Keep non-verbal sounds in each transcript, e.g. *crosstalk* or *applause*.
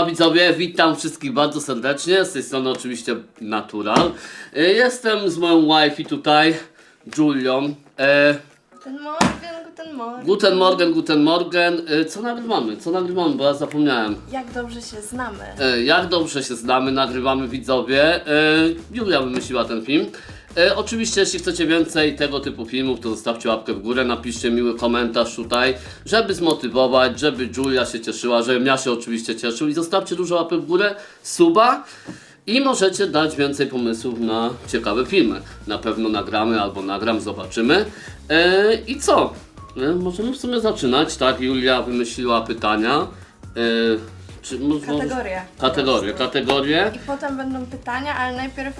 Siema widzowie, witam wszystkich bardzo serdecznie, z tej strony oczywiście Natural. E, Jestem z moją wifi tutaj, Julią. E, Guten Morgen, guten Morgen. guten Morgen, guten Morgen. E, co nagrywamy? Co nagrywamy, bo ja zapomniałem. Jak dobrze się znamy. E, jak dobrze się znamy, nagrywamy widzowie. E, Julia wymyśliła ten film. E, oczywiście, jeśli chcecie więcej tego typu filmów, to zostawcie łapkę w górę, napiszcie miły komentarz tutaj, żeby zmotywować, żeby Julia się cieszyła, żebym ja się oczywiście cieszył i zostawcie dużo łapek w górę, suba i możecie dać więcej pomysłów na ciekawe filmy. Na pewno nagramy albo nagram, zobaczymy. E, I co? E, możemy w sumie zaczynać, tak? Julia wymyśliła pytania. E, czy, może- Kategorie. Kategorie, kategorie. I potem będą pytania, ale najpierw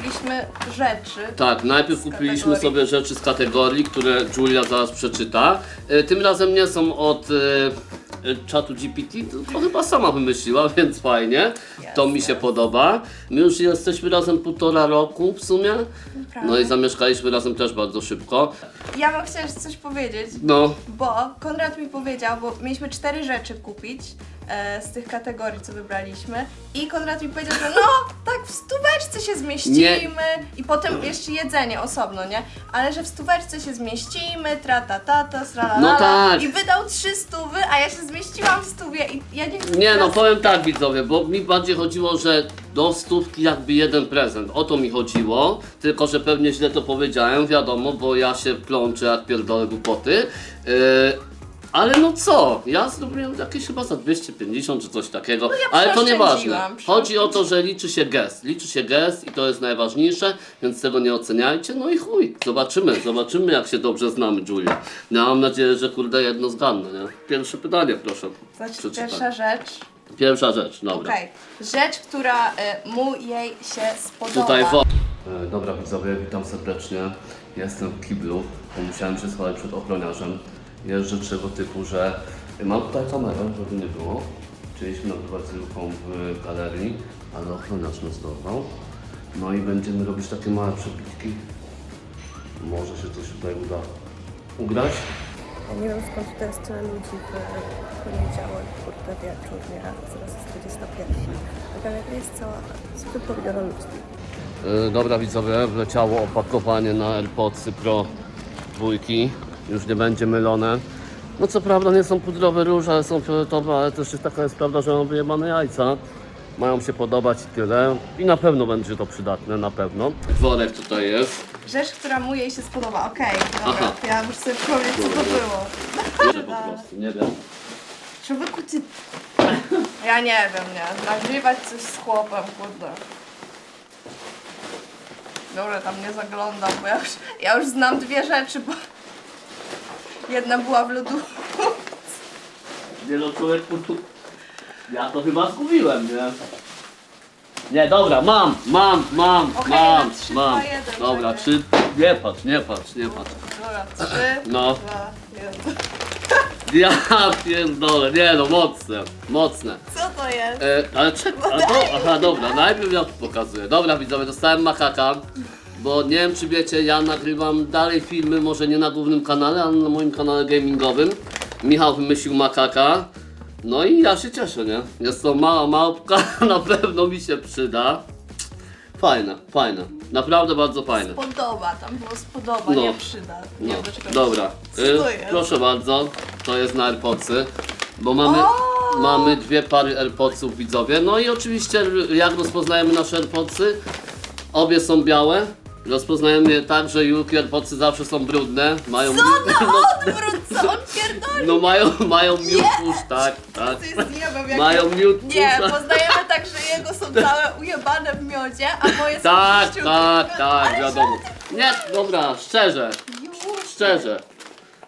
kupiliśmy rzeczy. Tak, najpierw kupiliśmy kategorii. sobie rzeczy z kategorii, które Julia zaraz przeczyta. E, Tym razem nie są od e, e, czatu GPT, to chyba sama wymyśliła, *laughs* więc fajnie. To mi się podoba. My już jesteśmy razem półtora roku w sumie. No i zamieszkaliśmy razem też bardzo szybko. Ja bym chciała jeszcze coś powiedzieć, No, bo Konrad mi powiedział, bo mieliśmy cztery rzeczy kupić e, z tych kategorii, co wybraliśmy. I Konrad mi powiedział, że no, tak w stóweczce się zmieścimy. I potem jeszcze jedzenie osobno, nie? Ale że w stóweczce się zmieścimy, tra ta ta ta, No tak. I wydał trzy stówy, a ja się zmieściłam w stówie i ja nie nie no, powiem tak widzowie, bo mi bardziej chodziło, że do stówki jakby jeden prezent. O to mi chodziło, tylko że pewnie źle to powiedziałem, wiadomo, bo ja się plączę jak pierdolę głupoty. Yy, ale no co, ja zrobiłem jakieś chyba za 250 czy coś takiego, No ja ale to nieważne. przeoszczędziłam, Chodzi o to, że liczy się gest, liczy się gest i to jest najważniejsze, więc tego nie oceniajcie, no i chuj, zobaczymy, zobaczymy jak się dobrze znamy, Julia. Ja mam nadzieję, że kurde jedno zgadnę, nie? Pierwsze pytanie proszę. Znaczy, pierwsza rzecz. Pierwsza rzecz, dobra. Okej. Rzecz, która y, mu jej się spodoba. Tutaj wo... E, Dobra widzowie, witam serdecznie. Jestem w kiblu, bo musiałem się schować przed ochroniarzem. Jest rzecz tego typu, że mam tutaj kamerę, żeby nie było. Chcieliśmy nagrywać Julką w galerii, ale ochroniarz nas dorwał. No i będziemy robić takie małe przebitki. Może się coś tutaj uda ugrać. Nie wiem skąd jest tyle ludzi w poniedziałek, kurde wieczór, nie? Zaraz jest 21. A galeria jest cała wypełniona ludźmi. E, Dobra widzowie, wleciało opakowanie na AirPodsy Pro dwójki. Już nie będzie mylone. No co prawda nie są pudrowe róże, ale są fioletowe, ale też jest taka jest prawda, że mam wyjebane jajca. Mają się podobać i tyle. I na pewno będzie to przydatne, na pewno. Worek tutaj jest. Rzecz, która mu jej się spodoba. Okej, dobra. Aha. To ja muszę sobie przypomnieć, co to było. Nie *laughs* po prostu, nie wiem. Człowieku, ty... *laughs* Ja nie wiem, nie. Nagrywać coś z chłopem, kurde. Dobra, tam nie zaglądam, bo ja już, ja już znam dwie rzeczy, bo... Jedna była w lodówce. Nie no człowieku, tu... Ja to chyba zgubiłem, nie? Nie, dobra, mam, mam, mam, Okej, mam, na trzy, mam. dwa, jeden, Dobra, czekaj. trzy... Nie patrz, nie patrz, nie patrz. Dobra, trzy, No. dwa, jeden. Ja pierdolę, nie no, mocne, mocne. Co to jest? E, ale czekaj, a do, aha dobra, najpierw ja to pokazuję. Dobra widzowie, dostałem makaka, bo nie wiem czy wiecie, ja nagrywam dalej filmy, może nie na głównym kanale, ale na moim kanale gamingowym. Michał wymyślił makaka, no i ja się cieszę, nie? Jest to mała małpka, *laughs* na pewno mi się przyda. Fajne, fajne, naprawdę bardzo fajne. Spodoba, tam było spodoba, No. nie przyda. Nie No, wiem, dobra, y, proszę bardzo, to jest na AirPodsy, bo mamy, O! mamy dwie pary AirPodsów widzowie, no i oczywiście jak rozpoznajemy nasze AirPodsy, obie są białe, rozpoznajemy je tak, że Julki AirPodsy zawsze są brudne, mają Co? no, to *laughs* odwrót, co on pierdoli? no mają, mają miód pusz, tak, tak, To jest jak mają miód Nie, poznajemy tak, że jego są całe ujebane w miodzie, a moje są tak, tak, tak, wiadomo. Nie, dobra, szczerze, szczerze.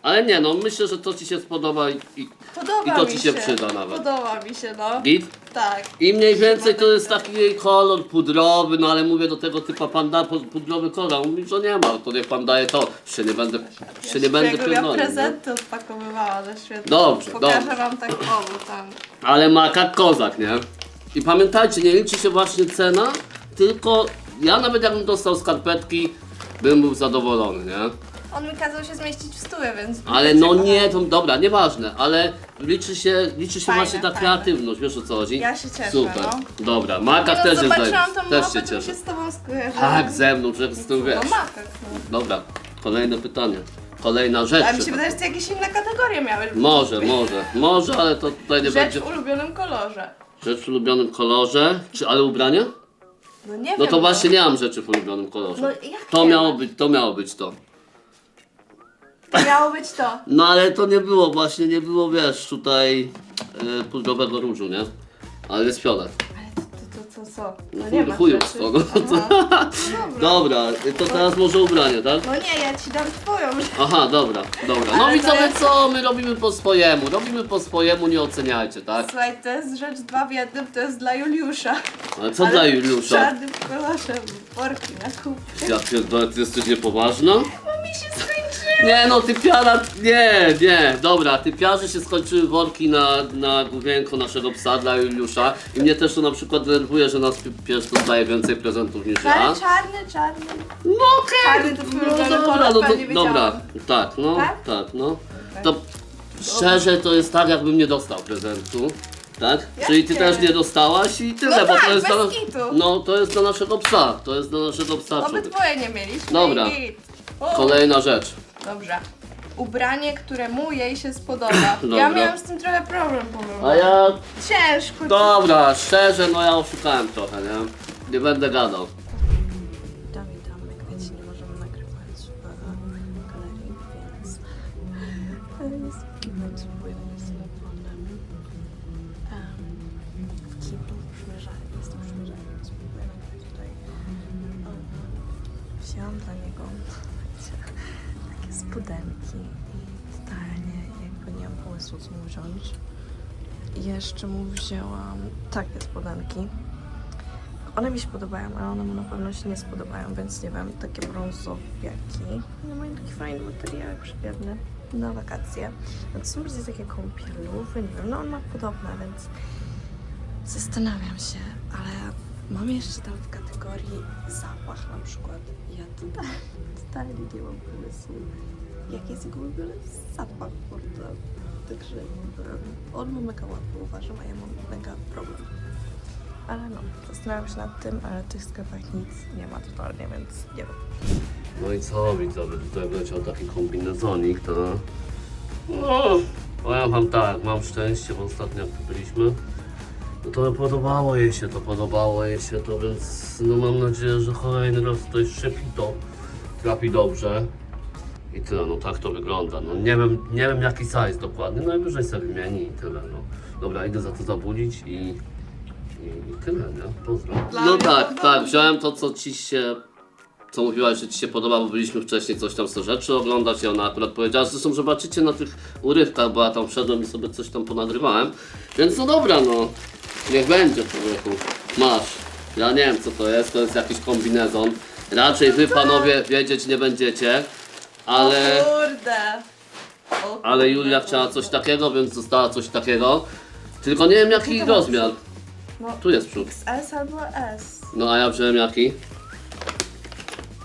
Ale nie no, myślę, że to Ci się spodoba i, i, Podoba i to mi Ci się przyda nawet. Podoba mi się, no. Git? Tak. I mniej więcej to jest taki kolor pudrowy, no ale mówię do tego typa panda pu- pudrowy kolor. On Mówi, że nie ma, to niech pan daje to. Się nie będę, się nie będę Jakbym ja nie? prezenty odpakowywała ze świetnie. Dobrze, Pokażę dobrze. wam tak obu tam. Ale maka kozak, nie? I pamiętajcie, nie liczy się właśnie cena, tylko ja nawet jakbym dostał skarpetki, bym był zadowolony, nie? On mi kazał się zmieścić w stół, więc... Ale no nie, to dobra, nieważne, ale liczy się, liczy się Fajne, właśnie ta fajne. kreatywność, wiesz o co chodzi? Ja się cieszę, Super, no. dobra, Maka no, też jest zobaczyłam tą też mapę, się to mi cieszę. się z tobą skojarzyło. Tak, ze mną, że z tym wiesz. No mapek, no. Dobra, kolejne pytanie. Kolejna A mi rzecz. się wydaje, że ty jakieś inne kategorie miałeś. Może, może, może, ale to tutaj nie Rzecz będzie. w ulubionym kolorze. Rzecz w ulubionym kolorze, czy ale ubrania? No nie No wiem. to właśnie nie mam rzeczy w ulubionym kolorze. No, jakie To miało być, to miało być to. Miało być to. No ale to nie było, właśnie nie było, wiesz, tutaj e, pudrowego różu, nie? Ale jest fiolet. Ale to, to, to, to co? No nie ma Chujostwo, no to... Dobra. Dobra, to teraz może ubranie, tak? No nie, ja ci dam twoją. Aha, dobra, dobra. No Ale i to co, jest- co? My robimy po swojemu, robimy po swojemu, nie oceniajcie, tak? Słuchaj, to jest rzecz dwa w jednym, to jest dla Juliusza. Ale co dla Juliusza? czarnym kolorze, worki na kup. Ja pierdolę, ty jesteś niepoważna? Bo mi się. Nie no, ty piara, nie, nie, dobra, ty piarze się skończyły worki na, na główienko naszego psa dla Juliusza i mnie też to na przykład denerwuje, że nas pies dostaje więcej prezentów niż ja. Ale czarny, czarny. No okej, Czarny to twój ulubiony dobra, kolor, no to, pewnie wiedziałam. dobra, tak, no, Tak? tak, no. To szczerze to jest tak, jakbym nie dostał prezentu. Tak? Czyli ty też nie dostałaś i tyle, No bo tak, to jest bez kitu. No to jest dla naszego psa. To jest dla naszego psa. Obydwoje nie mieliśmy. Dobra. i git. O, Kolejna rzecz. Dobrze. Ubranie, które mu jej się spodoba. *clears throat* Dobra. Ja miałam z tym trochę problem, powiem. A ja Ciężko. Dobra, szczerze, no ja oszukałem trochę, nie? Nie będę gadał. Spodenki i totalnie jakby nie pomysłu, co mu wziąć. I jeszcze mu wzięłam takie spodenki. One mi się podobają, ale one mu na pewno się nie spodobają, więc nie wiem, takie brązowiaki. No mają taki fajny materiał, przyjemny na wakacje. No to są bardziej takie kąpielowe, nie wiem, no on ma podobne, więc zastanawiam się, ale mam jeszcze tam w kategorii zapach na przykład. Ja totalnie, *laughs* totalnie nie mam pomysłu, jaki jest jego ulubiony zapach, kurde. Także on ma mega łatwo, uważam, a ja mam mega problem. Ale no, zastanawiam się nad tym, ale w tych sklepach nic nie ma totalnie, więc nie wiem. No i co widzowie, tutaj leciał taki kombinezonik, to... No, powiem wam tak, mam szczęście, bo ostatnio jak byliśmy, no to podobało jej się to, podobało jej się to, więc no mam nadzieję, że kolejny raz tutaj szczepi to, trafi dobrze. I tyle, no tak to wygląda. No nie wiem, nie wiem jaki size dokładnie, najwyżej sobie wymieni i tyle, no. Dobra, idę za to zabudzić i... I, i tyle, nie? Pozdro. No tak, tak, wziąłem to, co ci się co mówiłaś, że Ci się podoba, bo byliśmy wcześniej coś tam z rzeczy oglądać i ona akurat powiedziała, zresztą zobaczycie na tych urywkach, bo ja tam wszedłem i sobie coś tam ponagrywałem, więc no dobra, no, niech będzie człowieku, masz, ja nie wiem co to jest, to jest jakiś kombinezon, raczej Wy panowie wiedzieć nie będziecie, ale, O kurde. O ale Julia chciała coś takiego, więc dostała coś takiego, tylko nie wiem jaki to rozmiar, No, tu jest przód, S albo S. no a ja wziąłem jaki?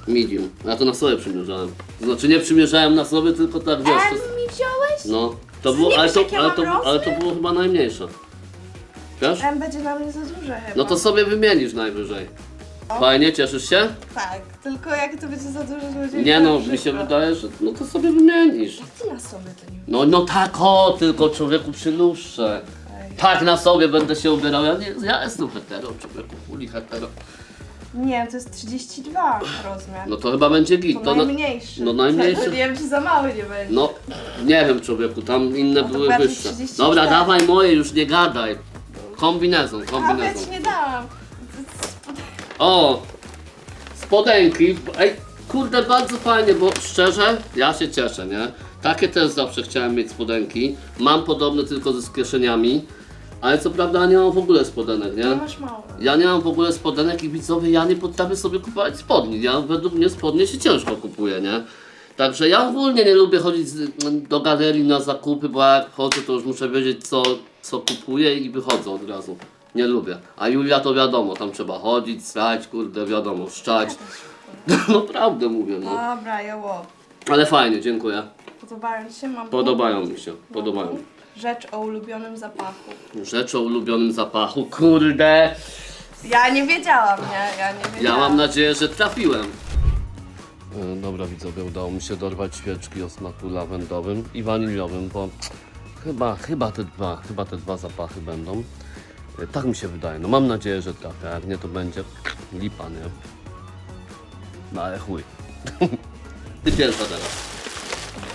Medium. Ja to na sobie przymierzałem. Znaczy nie przymierzałem na sobie, tylko tak wiesz. M To, mi wziąłeś? no. To było, ale to, jak ja ale, mam to, ale to rozmiar? było chyba najmniejsze. Wiesz? M będzie dla mnie za duże chyba. No to sobie wymienisz najwyżej. Fajnie, cieszysz się? Tak, tylko jak to będzie za duże, to będzie Nie no, mi się wydaje, że no to sobie wymienisz. Ty na sobie to nie No, no tak o, tylko człowieku przy lustrze. Ej. Tak na sobie będę się ubierał. Ja, nie, ja jestem hetero, człowieku, fuli hetero. Nie, to jest 32 rozmiar. No to chyba będzie git. to To na, najmniejszy. no najmniejszy. Nie *laughs* wiem, czy za mały nie będzie. No, nie wiem człowieku, tam inne No to były bardziej wyższe. 34. Dobra, dawaj moje, już nie gadaj. Kombinezon, A, ja kombinezon. ci nie dałam. O! Spodenki. Ej, kurde, bardzo fajnie, bo szczerze, ja się cieszę, nie? Takie też zawsze chciałem mieć spodenki. Mam podobne tylko ze kieszeniami, ale co prawda nie mam w ogóle spodenek, nie? masz mało. Ja nie mam w ogóle spodenek i widzowie, ja nie potrafię sobie kupować spodni. Ja według mnie spodnie się ciężko kupuje, nie? Także ja ogólnie nie lubię chodzić z, do galerii na zakupy, bo jak chodzę to już muszę wiedzieć co, co kupuję i wychodzę od razu. Nie lubię. A Julia to wiadomo, tam trzeba chodzić, strać, kurde, wiadomo, szczać. *laughs* No prawdę mówię, no. Dobra, joło. Ale fajnie, dziękuję. Podobają Ci się? Mam Podobają mi się, podobają. Rzecz o ulubionym zapachu. Rzecz o ulubionym zapachu, kurde. Ja nie wiedziałam, nie? Ja nie Ja wiedziałam. mam nadzieję, że trafiłem. E, Dobra widzowie, udało mi się dorwać świeczki o smaku lawendowym i waniliowym, bo chyba, chyba te dwa, chyba te dwa zapachy będą. E, Tak mi się wydaje, no mam nadzieję, że trafię, jak nie to będzie lipa, nie? No ale chuj. *laughs* Ty pierwsza teraz.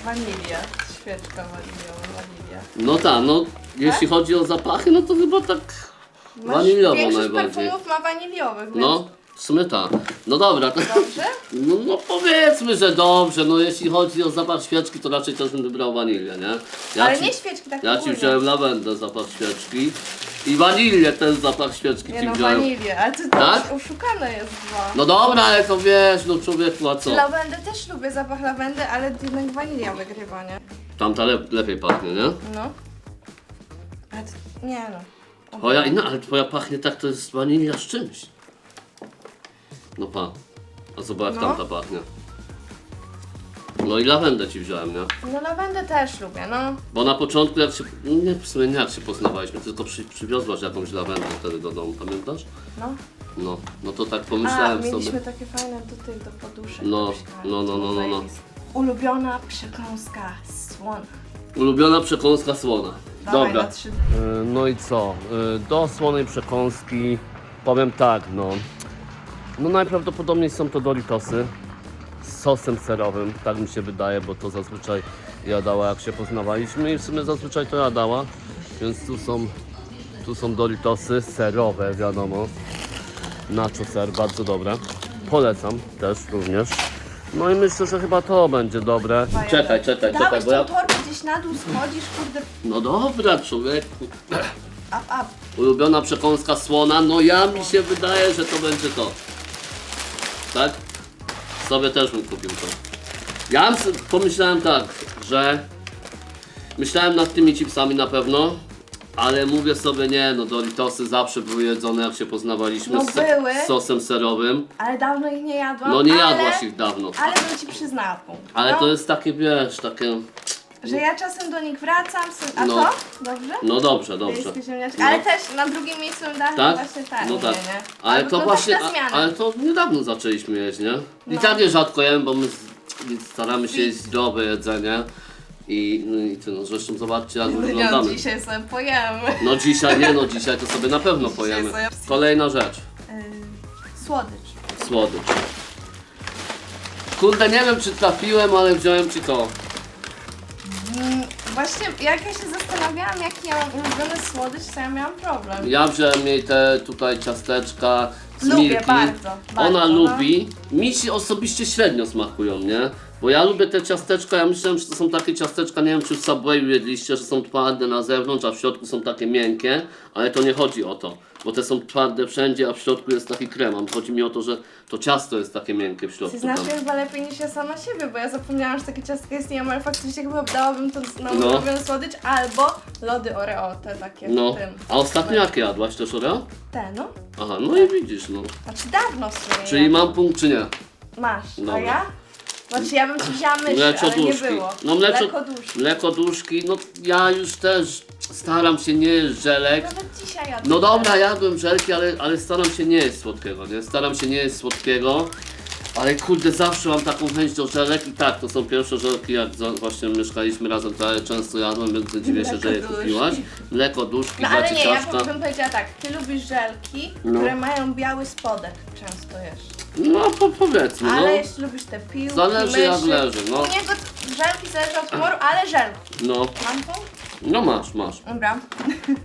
Wanilia. Świeczka waniliowa, wanilia. No tak, no jeśli chodzi o zapachy, no to chyba tak Masz waniliowo Większość najbardziej. perfumów ma waniliowych, więc No, w sumie tak. No dobra, to... dobrze? *laughs* No, no powiedzmy, że dobrze, no jeśli chodzi o zapach świeczki, to raczej też bym wybrał wanilię, nie? Ja Ale ci, nie świeczki, tak Ja ci ogólnie. wziąłem lawendę, zapach świeczki i wanilię, ten zapach świeczki Nie ci no, wziąłem. wanilię, ale to Tak? oszukane jest dwa. No dobra, ale to wiesz, no człowieku, a co? Lawendę też lubię, zapach lawendy, ale jednak wanilia wygrywa, nie? Tamta le lepiej pachnie, nie? No. Ale nie no. Twoja, inna, ale twoja pachnie tak, to jest wanilia z czymś. No pa. A zobacz jak No. tamta pachnie. No i lawendę ci wziąłem, nie? No lawendę też lubię, no. Bo na początku jak się, no nie, w sumie nie jak się poznawaliśmy, tylko przy, przywiozłaś jakąś lawendę wtedy do domu, pamiętasz? No. No, no to tak A, pomyślałem mieliśmy sobie. takie fajne do tych, do poduszek. No, no, no, no, było no, no. zajebiste. Ulubiona przekąska słona. Ulubiona przekąska słona. Dawaj Dobra. na trzy. No i co? Y, Do słonej przekąski powiem tak, no. No najprawdopodobniej są to Doritosy z sosem serowym, tak mi się wydaje, bo to zazwyczaj jadała jak się poznawaliśmy i w sumie zazwyczaj to jadała, więc tu są, tu są Doritosy serowe, wiadomo. Nacho ser, bardzo dobre. Polecam też również. No i myślę, że chyba to będzie dobre. Czekaj, czekaj, czekaj, Dałeś bo tą ja... torbę gdzieś na dół, schodzisz, kurde, No dobra, człowieku. up, up. Ulubiona przekąska słona, no ja mi się wydaje, że to będzie to. Tak? Sobie też bym kupił to. Ja pomyślałem tak, że myślałem nad tymi chipsami na pewno, ale mówię sobie nie, no Doritosy zawsze były jedzone jak się poznawaliśmy No z, były. z sosem serowym. Ale dawno ich nie jadłam. No nie ale, jadłaś ich dawno. Ale bym ci przyznała. Ale no, to jest takie, wiesz, takie... Że ja czasem do nich wracam, a No. to? Dobrze? No dobrze, dobrze. Wiejskie ziemniaczki. No. Ale też na drugim miejscu dała Tak? właśnie tak. No nie, tak. nie. Ale no to tak właśnie, na a, zmianę. ale to niedawno zaczęliśmy jeść, nie? I No. tak nie rzadko jem, bo my z- staramy się jeść zdrowe jedzenie. I, no i ty, no zresztą zobaczcie jak No, wyglądamy. dzisiaj sobie pojemy. No dzisiaj, nie no dzisiaj to sobie na pewno pojemy. sobie- Kolejna rzecz, Yy, słodycz. słodycz. Kurde, nie wiem czy trafiłem, ale wziąłem ci to. Właśnie jak ja się zastanawiałam, jaki ja mam ulubiony słodycz, to ja miałam problem. Ja wziąłem jej te tutaj ciasteczka z Lubię Milki. bardzo, bardzo, Ona no. lubi. Mi się osobiście średnio smakują, nie? Bo ja lubię te ciasteczka, ja myślałem, że to są takie ciasteczka, nie wiem czy w Subwayu jedliście, że są twarde na zewnątrz, a w środku są takie miękkie, ale to nie chodzi o to, bo te są twarde wszędzie, a w środku jest taki krem. A Chodzi mi o to, że to ciasto jest takie miękkie w Ty środku. znasz Tam. chyba lepiej niż ja sama siebie, bo ja zapomniałam, że takie ciastka istnieją, ale faktycznie chyba dałabym to na No. ulubiony słodycz albo lody Oreo, te takie No, w tym. a ostatnio jakie jadłaś też Oreo? Te, no. Aha, no i widzisz, no. Znaczy dawno w sumie Czyli mam punkt czy nie? Masz, a Dobra. ja? Znaczy ja bym ci wzięła myszy, ale nie było. No mleczo, Mlekoduszki. mlekoduszki, no ja już też staram się nie jeść żelek. Nawet dzisiaj jadłam. No dobra, jadłem żelki, ale, ale staram się nie jeść słodkiego, nie? Staram się nie jeść słodkiego. Ale kurde, zawsze mam taką chęć do żelek i tak, to są pierwsze żelki, jak za, właśnie mieszkaliśmy razem, to ja często jadłem, więc nie dziwię się, że je Mlekoduszki. kupiłaś. Mleko, duszki, No ale nie, ja bym powiedziała tak, ty lubisz żelki, No. które mają biały spodek, często jesz. No po, powiedzmy, Ale no. jeśli lubisz te piłki, Zależy, myszy, jak leży, no. U niego żelki zależy od humoru, ale żelki. No, Mam punkt? no masz, masz. Dobra.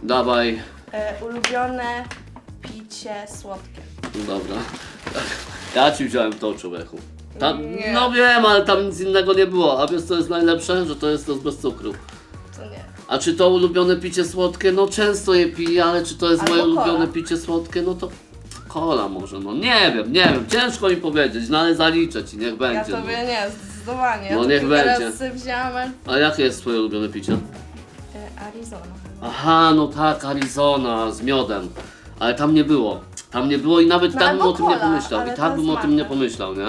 Dawaj, E, ulubione picie słodkie. dobra. *laughs* Ja ci wziąłem to, człowieku. Tam, Nie. no wiem, ale tam nic innego nie było. A wiesz co jest najlepsze? Że to jest to bez cukru. To nie. A czy to ulubione picie słodkie? No często je piję, ale czy to jest Albo moje cola. ulubione picie słodkie? No to kola może, no nie wiem, nie wiem, ciężko mi powiedzieć, no ale zaliczę ci, niech Ja będzie. tobie no. nie, zdecydowanie. Ja No to niech kilka będzie. razy ale... A jakie jest twoje ulubione picie? E, Arizona. Aha, no tak, Arizona z miodem. Ale tam nie było. Tam nie było i nawet No tak bym albo o tym nie cola, pomyślał. ale I to tak bym o tym nie pomyślał, nie?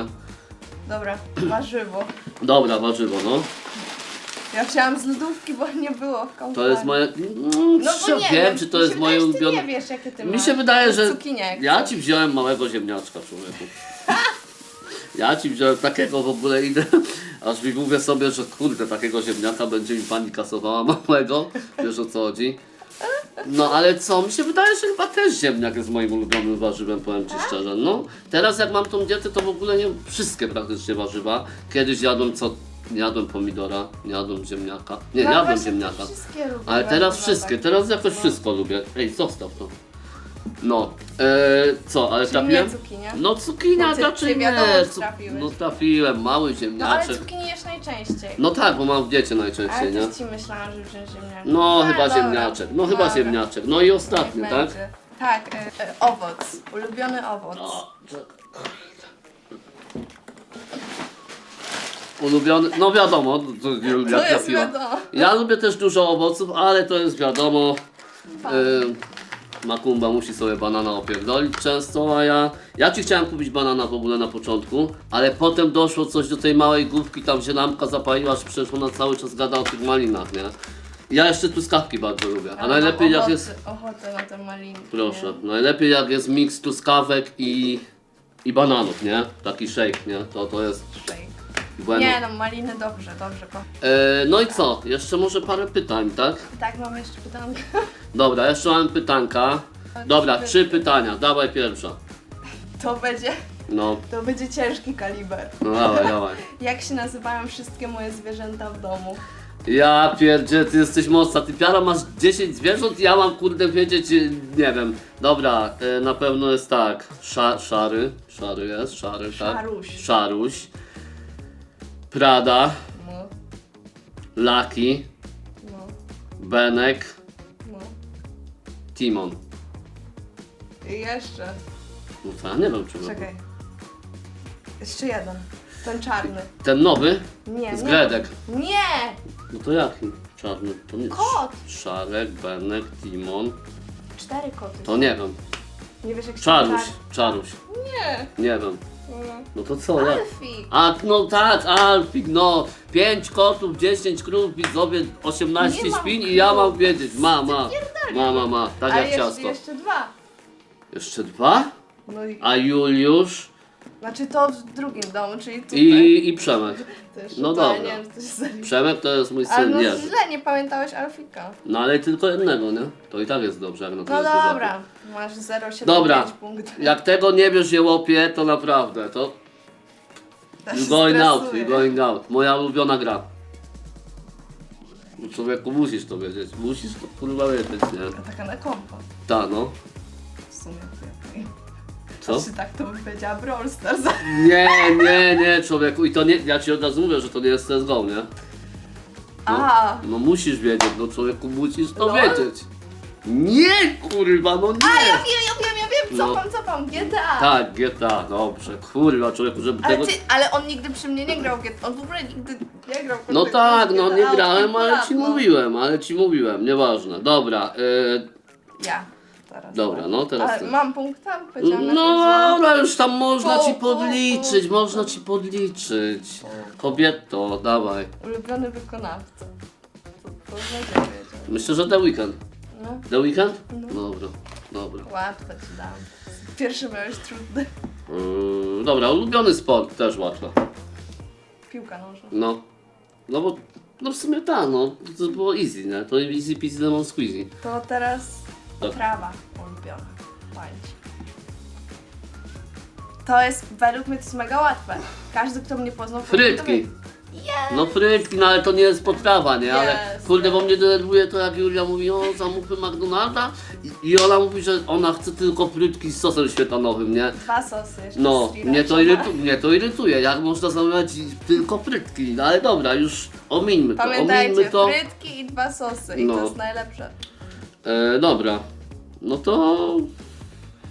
Dobra, warzywo. Dobra, warzywo, no. Ja chciałam z lodówki, bo nie było w kompanii. To jest moje... No No, bo nie wiem, czy to mi jest się moje wydaje, że ty ulubione... nie wiesz, jakie ty Mi masz. się wydaje, że jak ja ci wziąłem małego ziemniaczka, człowieku. *laughs* Ja ci wziąłem takiego w ogóle idę, aż mi mówię sobie, że kurde, takiego ziemniaka będzie mi pani kasowała małego, wiesz o co chodzi. No ale co, mi się wydaje, że chyba też ziemniak jest moim ulubionym warzywem, powiem ci szczerze. No, teraz jak mam tą dietę, to w ogóle nie wszystkie praktycznie warzywa. Kiedyś jadłem co, jadłem pomidora, jadłem ziemniaka, nie, No jadłem właśnie, ziemniaka. wszystkie lubię Ale teraz wszystkie, tak. teraz jakoś No. wszystko lubię. Ej, zostaw to. No, e, co, ale Czyli trafiłem? nie cukinię? No cukinia, No ty- ty wiadomo, nie. trafiłeś. No trafiłem, mały No ale ziemniaczek. cukinii jesz najczęściej. No tak, bo mam w diecie Ale najczęściej, nie? też ci myślałam, że wziąć ziemniaka. No, A, chyba dobra. ziemniaczek, no chyba Dobra. ziemniaczek. No i ostatni, Niech tak? będzie. Tak, e, e, owoc. Ulubiony owoc. O, czekaj. Ulubiony, no wiadomo, to, to, to jak jest trafiła. wiadomo. Ja lubię też dużo owoców, ale to jest wiadomo. Y, Makumba musi sobie banana opierdolić często, a ja... Ja ci chciałem kupić banana w ogóle na początku, ale potem doszło coś do tej małej główki, tam się lampka zapaliła, że przecież ona cały czas gada o tych malinach, nie? Ja jeszcze truskawki bardzo lubię, a najlepiej jak jest... Ochotę na te malinki. Proszę, najlepiej jak jest miks truskawek i... i bananów, nie? Taki shake, nie? To, to jest... Shake. Bueno. Nie no, maliny dobrze, dobrze. ko- E, no i co? Jeszcze może parę pytań, tak? Tak, mam jeszcze pytankę. Dobra, jeszcze mam pytanka. Dobra, trzy pytania, dawaj pierwsza. To będzie, No, to będzie ciężki kaliber. no dawaj, dawaj. *laughs* Jak się nazywają wszystkie moje zwierzęta w domu? Ja pierdzie, ty jesteś mocna. Ty piara masz 10 zwierząt, ja mam kurde wiedzieć, nie wiem. Dobra, e, na pewno jest tak. Sza, szary, szary jest, szary, tak? Szaruś. Szaruś. Prada, No, Lucky, no, Benek, no. Timon. I jeszcze. No to ja nie wiem czy Czekaj. Jeszcze jeden. Ten czarny. Ten nowy? Nie, Z nie. Gredek. Nie! No to jaki? Czarny. To nie Kot. Szarek, Benek, Timon. Cztery koty. To nie wiem. Nie wiesz jak się Czaruś, czar- Czaruś. Nie. Nie wiem. No to co, jak? Alfie. A, no tak, Alfik, no. 5 kotów, 10 krów, widzowie, 18 Nie mam świn i ja mam wiedzieć. Ma, ma. Ma, ma, ma. Tak A jak jeszcze, ciasto. jeszcze dwa. Jeszcze dwa? No i, A Juliusz znaczy to w drugim domu, czyli tutaj. i, i Przemek. Też no tutaj, dobra. Nie wiem, to się zaliczy. Przemek to jest mój Ale syn no Jerzy. źle, nie pamiętałeś Alfika. No ale tylko jednego, nie? To i tak jest dobrze, jak na No tyle zwierzaków. dobra, masz 0,75 Dobra, punktów. jak tego nie wiesz, je łopie, to naprawdę, to Też you're going out, you're going out. Moja ulubiona gra. No człowieku, musisz to wiedzieć, musisz to kurwa wiedzieć, nie? A taka na kompo. Ta, no. W sumie to ja Co? Czy tak to bym powiedziała Brawl Stars. Nie, nie, nie, człowieku, i to nie, ja ci od razu mówię, że to nie jest CSGO, nie? No, A, no musisz wiedzieć, no człowieku, musisz to LOL? wiedzieć. Nie, kurwa, no a ja nie! wiem, ja wiem, ja wiem, No. cofam, cofam, GTA. Tak, GTA, dobrze, kurwa, człowieku, żeby Ale, tego... ty, ale on nigdy przy mnie nie grał w GTA, on w ogóle nigdy nie grał w No GTA, tak, no nie grałem, ale ci no. mówiłem, ale ci mówiłem, nieważne. Dobra, yy, Ja. Teraz Dobra, tak. no teraz Ale ty. mam punkt tam? Powiedziałam no końcu. dobra, już tam można ci po, podliczyć, po. można ci podliczyć. Kobieto, dawaj. Ulubiony wykonawca. To, to. Myślę, że The Weekend. No, The Weekend? No. Dobra, dobra. łatwe ci dam. Pierwszy miałeś trudny. Yy, dobra, ulubiony sport, też łatwe. Piłka nożna. No, no bo, no w sumie tak, no, to było easy, nie? To easy peasy lemon squeezy. To teraz Tak. trawa ulubiona. Pańcie. To jest, według mnie to jest mega łatwe. Każdy, kto mnie poznał... powinien to Frytki. wiedzieć. No frytki, no ale to nie jest potrawa, nie? Ale kurde, bo mnie denerwuje to jak Julia mówi, o zamówmy McDonalda i, i ona mówi, że ona chce tylko frytki z sosem śmietanowym, nie? Dwa sosy jeszcze No, z mnie to, irytu, mnie to irytuje, jak można zamawiać tylko frytki, no ale dobra, już omińmy to, omińmy Pamiętajcie, to. frytki i dwa sosy i No. to jest najlepsze. E, dobra, no to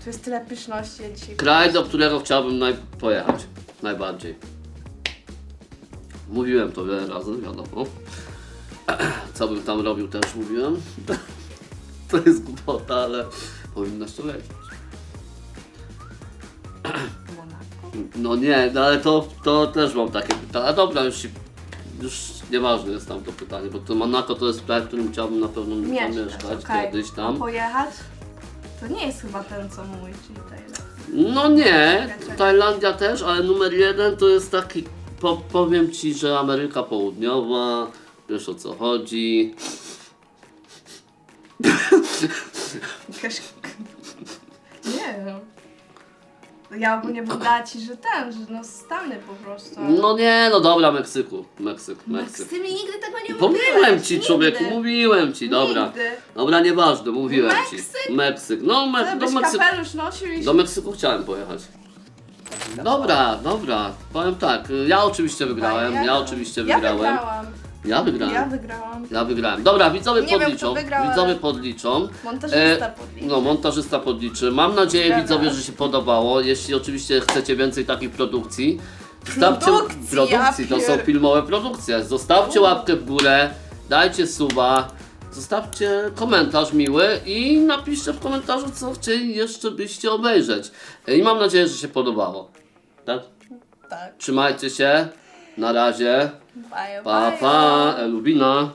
Tu jest tyle pyszności, ja dzisiaj... kraj, do którego chciałbym naj- pojechać, najbardziej. Mówiłem to wiele razy, wiadomo. *clears throat* Co bym tam robił, też mówiłem. *laughs* To jest głupota, ale powinnaś to. Monaco? *clears throat* No nie, no ale to, to też mam takie pytanie. A dobra, już, się- już nieważne jest tam to pytanie, bo to Monaco to jest kraj, w którym chciałbym na pewno Mieszkać, zamieszkać okej. kiedyś tam. pojechać? To nie jest chyba ten co mój, czyli Taylor. No nie. Tajlandia też, ale numer jeden to jest taki, po, powiem Ci, że Ameryka Południowa, wiesz o co chodzi. Jakaś... Nie wiem. Ja ogólnie bym dała ci, że ten, że no Stany po prostu. No nie, no dobra, Meksyku, Meksyk, Meksyk. Ty mi nigdy tego nie Mówiłem mówiłeś, Ci nigdy. człowieku, mówiłem Ci, dobra. Nigdy. Dobra, nieważne, mówiłem Ci. Meksyk? Meksyk, no me, Co do Meksyku. kapelusz nosił i... Do Meksyku chciałem pojechać. Dobra, dobra, powiem tak, ja oczywiście wygrałem, ja oczywiście Ja wygrałem. wygrałam. Ja wygrałem. Ja wygrałam. Ja wygrałem. Dobra, widzowie Nie wiem, podliczą. kto wygrał, widzowie podliczą. Montażysta E, podliczy. No, montażysta podliczy. Mam nadzieję, widzowie, że się podobało. Jeśli oczywiście chcecie więcej takich produkcji, zostawcie Produkcji, produkcji, to są filmowe produkcje. Zostawcie łapkę w górę, dajcie suba, zostawcie komentarz miły i napiszcie w komentarzu, co chcieli jeszcze byście obejrzeć. I mam nadzieję, że się podobało. Tak? Tak. Trzymajcie się. Na razie. Bye, Pa, bye. pa. Elubina.